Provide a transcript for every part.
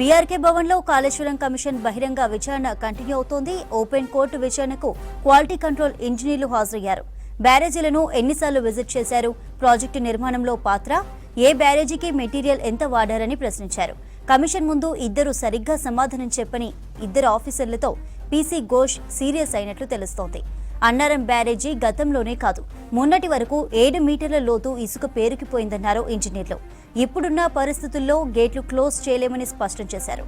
BRK భవన్లో Kaleshwaram commission బహిరంగ విచారణ కంటిన్యూ అవుతోంది. ఓపెన్ కోర్టు విచారణకు క్వాలిటీ కంట్రోల్ ఇంజనీర్లు హాజరయ్యారు. బ్యారేజీలను ఎన్నిసార్లు విజిట్ చేశారు? ప్రాజెక్టు నిర్మాణంలో పాత్ర? ఏ బ్యారేజీకి మెటీరియల్ ఎంత వాడారని ప్రశ్నించారు. కమిషన్ ముందు ఇద్దరు సరిగ్గా సమాధానం చెప్పని ఇద్దరు ఆఫీసర్లతో పీసీ ఘోష్ సీరియస్ అయినట్లు తెలుస్తోంది. అన్నారం బ్యారేజీ గతంలోనే కాదు. మొన్నటి వరకు ఏడు మీటర్ల లోతు ఇసుక పేరుకుపోయిందన్నారు ఇంజనీర్లు. ఇప్పుడున్న పరిస్థితుల్లో గేట్లు క్లోజ్ చేయలేమని స్పష్టం చేశారు.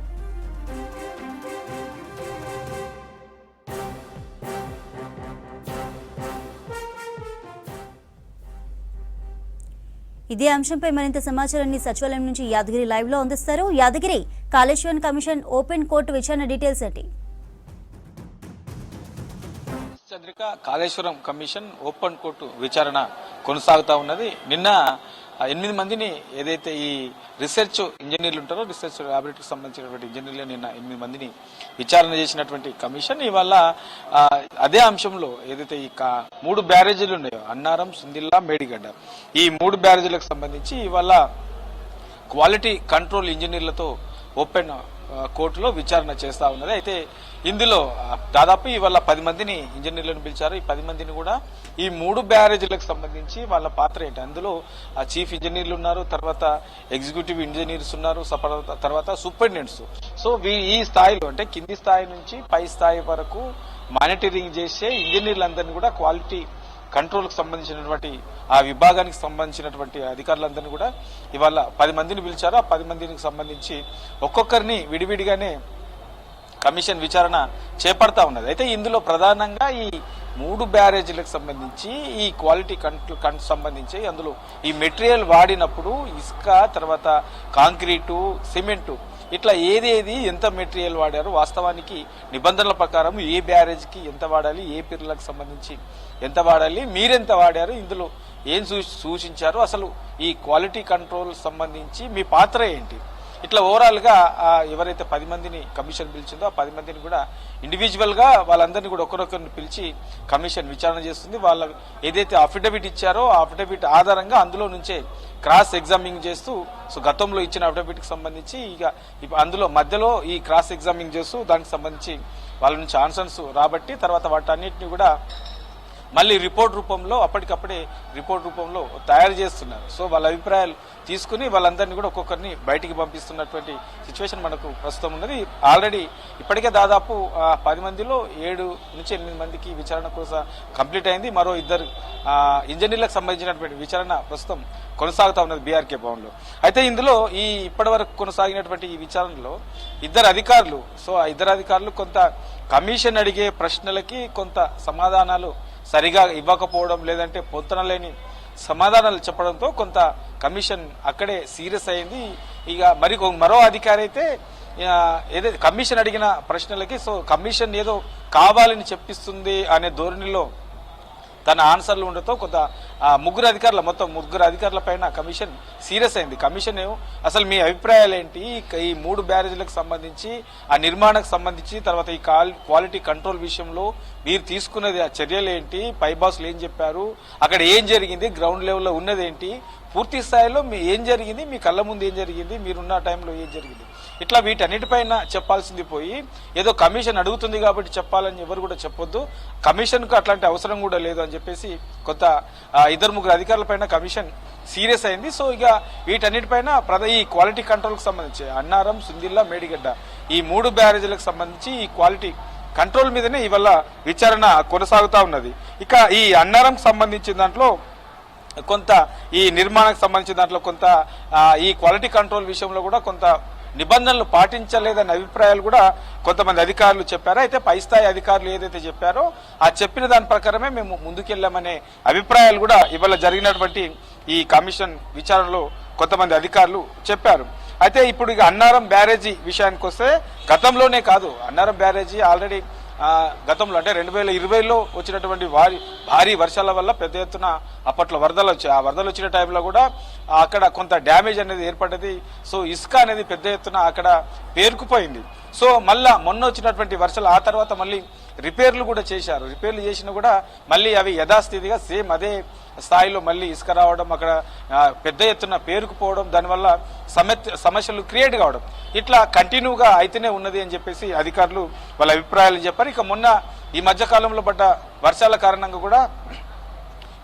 ఇదే అంశంపై మరింత సమాచారాన్ని సచివాలయం నుంచి యాదగిరి లైవ్లో అందిస్తారు. Yadagiri Kaleshwaram commission open court విచారణ డీటెయిల్స్ ఏంటి? కాళేశ్వరం కమిషన్ ఓపెన్ కోర్టు విచారణ కొనసాగుతా ఉన్నది. నిన్న ఎనిమిది మందిని ఏదైతే ఈ రీసెర్చ్ ఇంజనీర్లు ఉంటారో రీసెర్చ్ ల్యాబొరేటరీకి సంబంధించినటువంటి ఇంజనీర్లు నిన్న ఎనిమిది మందిని విచారణ చేసినటువంటి కమిషన్ ఇవాళ అదే అంశంలో ఏదైతే ఈ మూడు బ్యారేజీలు ఉన్నాయో అన్నారం సుందిల్లా మేడిగడ్డ. ఈ మూడు బ్యారేజీలకు సంబంధించి ఇవాళ క్వాలిటీ కంట్రోల్ ఇంజనీర్లతో ఓపెన్ కోర్టులో విచారణ చేస్తా ఉన్నది. అయితే ఇందులో దాదాపు ఇవాళ పది మందిని ఇంజనీర్లను పిలిచారు. ఈ పది మందిని కూడా ఈ మూడు బ్యారేజీలకు సంబంధించి వాళ్ళ పాత్ర ఏంటి? అందులో ఆ చీఫ్ ఇంజనీర్లు ఉన్నారు తర్వాత ఎగ్జిక్యూటివ్ ఇంజనీర్స్ ఉన్నారు తర్వాత సూపరింటెండెంట్స్. సో ఈ స్థాయిలో అంటే కింది స్థాయి నుంచి పై స్థాయి వరకు మానిటరింగ్ చేసే ఇంజనీర్లందరినీ కూడా క్వాలిటీ కంట్రోల్కు సంబంధించినటువంటి ఆ విభాగానికి సంబంధించినటువంటి అధికారులందరినీ కూడా ఇవాళ పది మందిని పిలిచారు. ఆ పది మందికి సంబంధించి ఒక్కొక్కరిని విడివిడిగానే కమిషన్ విచారణ చేపడతా ఉన్నది. అయితే ఇందులో ప్రధానంగా ఈ మూడు బ్యారేజీలకు సంబంధించి ఈ క్వాలిటీ కంట్రోల్ కంట్ సంబంధించి అందులో ఈ మెటీరియల్ వాడినప్పుడు ఇసుక తర్వాత కాంక్రీటు సిమెంటు ఇట్లా ఏదేది ఎంత మెటీరియల్ వాడారు వాస్తవానికి నిబంధనల ప్రకారం ఏ బ్యారేజ్కి ఎంత వాడాలి ఏ పిర్లకు సంబంధించి ఎంత వాడాలి మీరెంత వాడారు ఇందులో ఏం సూచించారు అసలు ఈ క్వాలిటీ కంట్రోల్ సంబంధించి మీ పాత్ర ఏంటి? ఇట్లా ఓవరాల్గా ఎవరైతే పది మందిని కమిషన్ పిలిచిందో ఆ పది మందిని కూడా ఇండివిజువల్గా వాళ్ళందరినీ కూడా ఒకరొకరిని పిలిచి కమిషన్ విచారణ చేస్తుంది. వాళ్ళ ఏదైతే అఫిడవిట్ ఇచ్చారో ఆ అఫిడవిట్ ఆధారంగా అందులో నుంచే క్రాస్ ఎగ్జామింగ్ చేస్తూ సో గతంలో ఇచ్చిన అఫిడవిట్కి సంబంధించి ఇక అందులో మధ్యలో ఈ క్రాస్ ఎగ్జామింగ్ చేస్తూ దానికి సంబంధించి వాళ్ళ నుంచి ఆన్సర్స్ రాబట్టి తర్వాత వాటన్నిటిని కూడా మళ్ళీ రిపోర్ట్ రూపంలో అప్పటికప్పుడే రిపోర్ట్ రూపంలో తయారు చేస్తున్నారు. సో వాళ్ళ అభిప్రాయాలు తీసుకుని వాళ్ళందరినీ కూడా ఒక్కొక్కరిని బయటికి పంపిస్తున్నటువంటి సిచ్యువేషన్ మనకు ప్రస్తుతం ఉన్నది. ఆల్రెడీ ఇప్పటికే దాదాపు పది మందిలో ఏడు నుంచి ఎనిమిది మందికి విచారణ కోసం కంప్లీట్ అయింది. మరో ఇద్దరు ఇంజనీర్లకు సంబంధించినటువంటి విచారణ ప్రస్తుతం కొనసాగుతా ఉన్నది బీఆర్కే భవన్లో. అయితే ఇందులో ఈ ఇప్పటివరకు కొనసాగినటువంటి ఈ విచారణలో ఇద్దరు అధికారులు సో ఆ ఇద్దరు అధికారులు కొంత కమిషన్ అడిగే ప్రశ్నలకి కొంత సమాధానాలు సరిగా ఇవ్వకపోవడం లేదంటే పొంతన లేని సమాధానాలు చెప్పడంతో కొంత కమిషన్ అక్కడే సీరియస్ అయింది. ఇక మరి కొ- మరో అధికారి అయితే ఏదైతే కమిషన్ అడిగిన ప్రశ్నలకి సో కమిషన్ ఏదో కావాలని చెప్పిస్తుంది అనే ధోరణిలో తన ఆన్సర్లు ఉండటంతో కొంత ముగ్గురు అధికారుల మొత్తం ముగ్గురు అధికారుల పైన కమిషన్ సీరియస్ అయింది. కమిషన్ ఏమో అసలు మీ అభిప్రాయాలు ఏంటి? ఈ- మూడు బ్యారేజీలకు సంబంధించి ఆ నిర్మాణకు సంబంధించి తర్వాత ఈ క్వాలిటీ కంట్రోల్ విషయంలో మీరు తీసుకున్నది ఆ చర్యలు ఏంటి? పై బాసులు ఏం చెప్పారు? అక్కడ ఏం జరిగింది? గ్రౌండ్ లెవెల్లో ఉన్నది ఏంటి? పూర్తి స్థాయిలో మీ ఏం జరిగింది మీ కళ్ళ ముందు ఏం జరిగింది మీరున్న టైంలో ఏం జరిగింది? ఇట్లా వీటన్నిటిపైన చెప్పాల్సింది పోయి ఏదో కమిషన్ అడుగుతుంది కాబట్టి చెప్పాలని ఎవరు కూడా చెప్పొద్దు. కమిషన్కు అట్లాంటి అవసరం కూడా లేదు అని చెప్పేసి కొత్త ఇద్దరు ముగ్గురు అధికారుల పైన కమిషన్ సీరియస్ అయింది. సో ఇక వీటన్నిటిపైన ప్రధ ఈ క్వాలిటీ కంట్రోల్కి సంబంధించి అన్నారం సుందిల్లా మేడిగడ్డ ఈ మూడు బ్యారేజీలకు సంబంధించి ఈ క్వాలిటీ కంట్రోల్ మీదనే ఇవాళ విచారణ కొనసాగుతా ఉన్నది. ఇక ఈ అన్నారంకి సంబంధించిన దాంట్లో కొంత ఈ నిర్మాణానికి సంబంధించిన దాంట్లో కొంత ఈ క్వాలిటీ కంట్రోల్ విషయంలో కూడా కొంత నిబంధనలు పాటించలేదనే అభిప్రాయాలు కూడా కొంతమంది అధికారులు చెప్పారు. అయితే పై స్థాయి అధికారులు ఏదైతే చెప్పారో ఆ చెప్పిన దాని ప్రకారమే మేము ముందుకెళ్ళామనే అభిప్రాయాలు కూడా ఇవాళ జరిగినటువంటి ఈ కమిషన్ విచారణలో కొంతమంది అధికారులు చెప్పారు. అయితే ఇప్పుడు ఇక అన్నారం బ్యారేజీ విషయానికి వస్తే గతంలోనే కాదు అన్నారం బ్యారేజీ ఆల్రెడీ గతంలో అంటే రెండు వేల ఇరవైలో వచ్చినటువంటి వారి భారీ వర్షాల వల్ల పెద్ద ఎత్తున అప్పట్లో వరదలు వచ్చాయి ఆ వరదలు వచ్చిన టైంలో కూడా అక్కడ కొంత డ్యామేజ్ అనేది ఏర్పడ్డది. సో ఇసుక అనేది పెద్ద ఎత్తున అక్కడ పేరుకుపోయింది. సో మళ్ళా మొన్న వచ్చినటువంటి వర్షాలు ఆ తర్వాత మళ్ళీ రిపేర్లు కూడా చేశారు. రిపేర్లు చేసినా కూడా మళ్ళీ అవి యథాస్థితిగా సేమ్ అదే స్థాయిలో మళ్ళీ ఇసుక రావడం అక్కడ పెద్ద ఎత్తున పేరుకుపోవడం దానివల్ల సమ సమస్యలు క్రియేట్ కావడం. ఇట్లా కంటిన్యూగా అయితేనే ఉన్నది అని చెప్పేసి అధికారులు వాళ్ళ అభిప్రాయాలు చెప్పారు. ఇక మొన్న ఈ మధ్య కాలంలో పడ్డ వర్షాల కారణంగా కూడా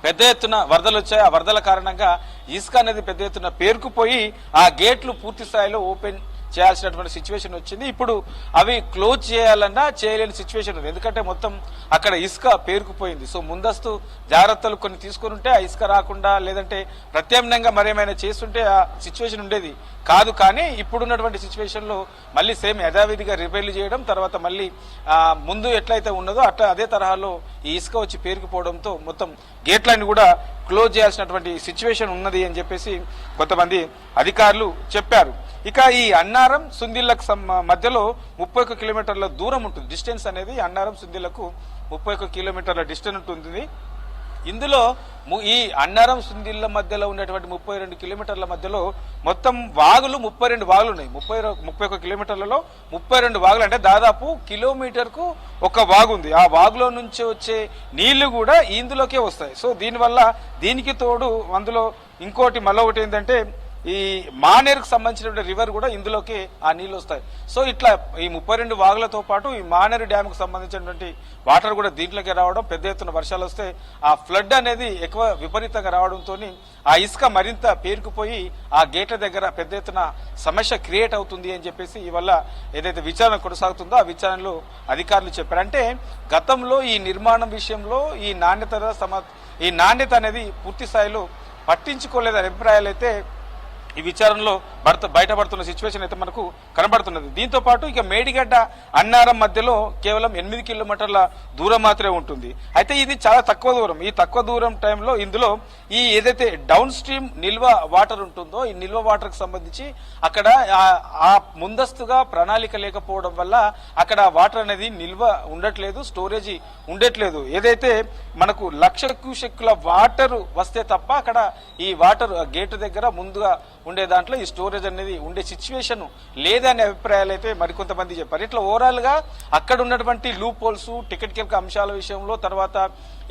పెద్ద ఎత్తున వరదలు వచ్చాయి. ఆ వరదల కారణంగా ఇసుక అనేది పెద్ద ఎత్తున పేరుకుపోయి ఆ గేట్లు పూర్తి స్థాయిలో ఓపెన్ చేయాల్సినటువంటి సిచ్యువేషన్ వచ్చింది. ఇప్పుడు అవి క్లోజ్ చేయాలన్నా చేయలేని సిచ్యువేషన్ ఉంది. ఎందుకంటే మొత్తం అక్కడ ఇసుక పేరుకుపోయింది. సో ముందస్తు జాగ్రత్తలు కొన్ని తీసుకుని ఉంటే ఆ ఇసుక రాకుండా లేదంటే ప్రత్యామ్నాయంగా మరేమైనా చేస్తుంటే ఆ సిచ్యువేషన్ ఉండేది కాదు. కానీ ఇప్పుడున్నటువంటి సిచ్యువేషన్లో మళ్ళీ సేమ్ యథావిధిగా రిపేర్లు చేయడం తర్వాత మళ్ళీ ముందు ఎట్లయితే ఉన్నదో అట్లా అదే తరహాలో ఈ ఇసుక వచ్చి పేరుకుపోవడంతో మొత్తం గేట్లన్నీ కూడా క్లోజ్ చేయాల్సినటువంటి సిచ్యువేషన్ ఉన్నది అని చెప్పేసి కొంతమంది అధికారులు చెప్పారు. ఇక ఈ అన్నారం సుందిళ్ళకు మధ్యలో ముప్పై కిలోమీటర్ల దూరం ఉంటుంది. డిస్టెన్స్ అనేది అన్నారం సుందిళ్ళకు ముప్పై కిలోమీటర్ల డిస్టెన్స్ ఉంటుంది. ఇందులో ము- ఈ అన్నారం సుందిళ్ళ మధ్యలో ఉన్నటువంటి ముప్పై రెండు కిలోమీటర్ల మధ్యలో మొత్తం వాగులు ముప్పై రెండు వాగులు ఉన్నాయి. ముప్పై ముప్పై ఒక కిలోమీటర్లలో ముప్పై రెండు వాగులు అంటే దాదాపు కిలోమీటర్కు ఒక వాగు ఉంది. ఆ వాగులో నుంచి వచ్చే నీళ్ళు కూడా ఇందులోకే వస్తాయి. సో దీనివల్ల దీనికి తోడు అందులో ఇంకోటి మళ్ళీ ఒకటి ఏంటంటే ఈ మానేరుకు సంబంధించిన రివర్ కూడా ఇందులోకి ఆ నీళ్ళు వస్తాయి. సో ఇట్లా ఈ ముప్పై రెండు వాగులతో పాటు ఈ మానేరు డ్యామ్కు సంబంధించినటువంటి వాటర్ కూడా దీంట్లోకి రావడం పెద్ద ఎత్తున వర్షాలు వస్తే ఆ ఫ్లడ్ అనేది ఎక్కువ విపరీతంగా రావడంతో ఆ ఇసుక మరింత పేరుకుపోయి ఆ గేట్ల దగ్గర పెద్ద ఎత్తున సమస్య క్రియేట్ అవుతుంది అని చెప్పేసి ఇవల్ల ఏదైతే విచారణ కొనసాగుతుందో ఆ విచారణలో అధికారులు చెప్పారు. అంటే గతంలో ఈ నిర్మాణం విషయంలో ఈ నాణ్యత సమ ఈ నాణ్యత అనేది పూర్తి స్థాయిలో పట్టించుకోలేదని అభిప్రాయాలు అయితే ఈ విచారణలో భర్త బయటపడుతున్న సిచ్యువేషన్ అయితే మనకు కనబడుతున్నది. దీంతో పాటు ఇక మేడిగడ్డ అన్నారం మధ్యలో కేవలం ఎనిమిది కిలోమీటర్ల దూరం మాత్రమే ఉంటుంది. అయితే ఇది చాలా తక్కువ దూరం. ఈ తక్కువ దూరం టైంలో ఇందులో ఈ ఏదైతే డౌన్ స్ట్రీమ్ నిల్వ వాటర్ ఉంటుందో ఈ నిల్వ వాటర్కి సంబంధించి అక్కడ ఆ- ముందస్తుగా ప్రణాళిక లేకపోవడం వల్ల అక్కడ వాటర్ అనేది నిల్వ ఉండట్లేదు స్టోరేజ్ ఉండట్లేదు. ఏదైతే మనకు లక్ష క్యూసెక్కుల వాటర్ వస్తే తప్ప అక్కడ ఈ వాటర్ గేటు దగ్గర ముందుగా ఉండే దాంట్లో ఈ స్టోరేజ్ అనేది ఉండే సిచ్యువేషన్ లేదనే అభిప్రాయాలు అయితే మరికొంతమంది చెప్పారు. ఇట్లా ఓవరాల్గా అక్కడ ఉన్నటువంటి లూప్ హోల్స్ టికెట్ కీలక అంశాల విషయంలో తర్వాత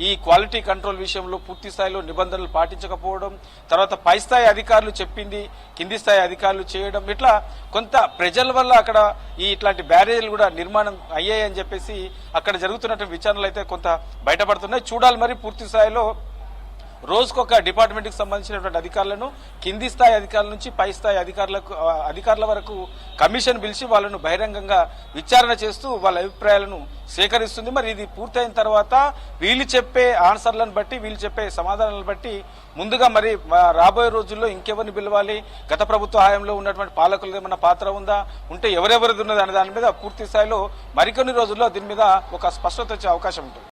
ఈ క్వాలిటీ కంట్రోల్ విషయంలో పూర్తి స్థాయిలో నిబంధనలు పాటించకపోవడం తర్వాత పై స్థాయి అధికారులు చెప్పింది కింది స్థాయి అధికారులు చేయడం ఇట్లా కొంత ప్రజల వల్ల అక్కడ ఈ ఇట్లాంటి బ్యారేజీలు కూడా నిర్మాణం అయ్యాయని చెప్పేసి అక్కడ జరుగుతున్నటువంటి విచారణలు అయితే కొంత బయటపడుతున్నాయి. చూడాలి మరి పూర్తి స్థాయిలో రోజుకొక డిపార్ట్మెంట్కి సంబంధించినటువంటి అధికారులను కింది స్థాయి అధికారుల నుంచి పై స్థాయి అధికారులకు అధికారుల వరకు కమిషన్ పిలిచి వాళ్ళను బహిరంగంగా విచారణ చేస్తూ వాళ్ళ అభిప్రాయాలను సేకరిస్తుంది. మరి ఇది పూర్తయిన తర్వాత వీళ్ళు చెప్పే ఆన్సర్లను బట్టి వీళ్ళు చెప్పే సమాధానాలను బట్టి ముందుగా మరి రాబోయే రోజుల్లో ఇంకెవరిని పిలవాలి? గత ప్రభుత్వ హయాంలో ఉన్నటువంటి పాలకులు ఏమైనా పాత్ర ఉందా? ఉంటే ఎవరెవరిది ఉన్నది అనే దాని మీద పూర్తి స్థాయిలో మరికొన్ని రోజుల్లో దీని మీద ఒక స్పష్టత వచ్చే అవకాశం ఉంటుంది.